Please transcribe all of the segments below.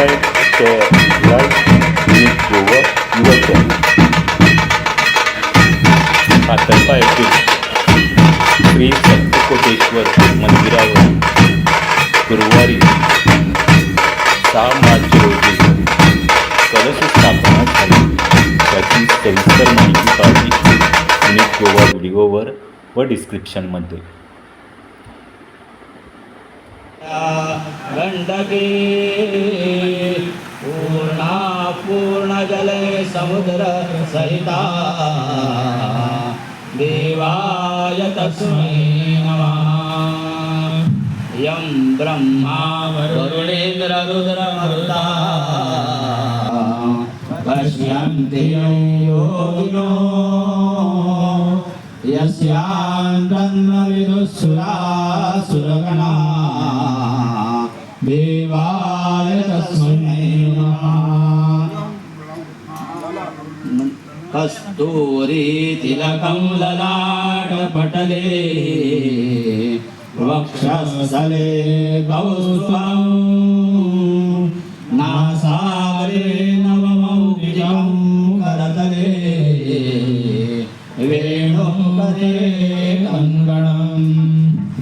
subscribe, share, like, link over your channel. पात्रता येथील श्री सत्यकोटेश्वर मंदिरावर गुरुवारी सहा मार्च रोजी कलशस्थापना झाली त्याची सविस्तर माहिती पाहिजे युनिक गोवा व्हिडिओवर व डिस्क्रिप्शनमध्ये गण्डके సముద్ర సహిత దేవాయ తస్మై నమ. యం బ్రహ్మా వరుణేంద్ర రుద్ర మరుతా పశ్యంతి యోగినో. యస్యాంతన్మవిదుసురాసురగణా దేవా कस्तूरी तिलकं ललाकपटले वक्षवसले भवसागरे नवमौलं करतले। वेणुं करे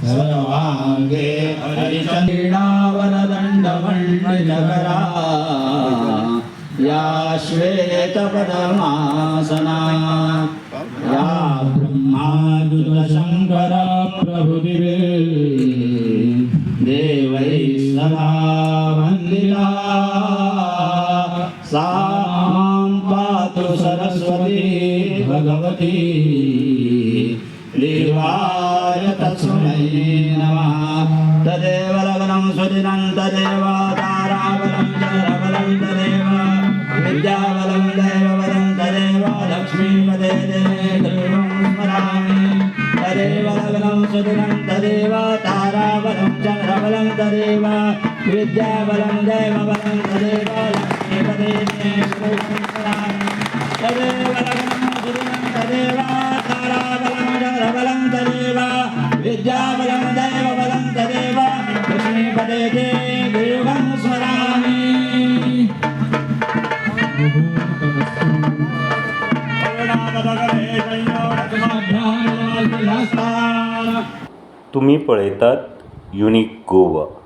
सर्वाङ्गे हरिचन्द्रीडावरदण्डमण्डलकरा या श्वेतपदमासना, या ब्रह्माजुलशङ्कर प्रभुदिवे, देवैः सदा वन्दिता। सा पातु सरस्वती भगवती, देवाय तस्मै नमः। तदेव लग्नं सुदिनं, तदेव तदेव సుదినం తదేవ తారాబలం చంద్రబలం తదేవ విద్యాబలం దైవబలం తదేవ లక్ష్మీపదే తదేవ తారాబలం చంద్రబలం తదేవ విద్యాబలం దైవబలం తదేవ లక్ష్మీపదే तुम्ही पळयतात युनिक गोवा.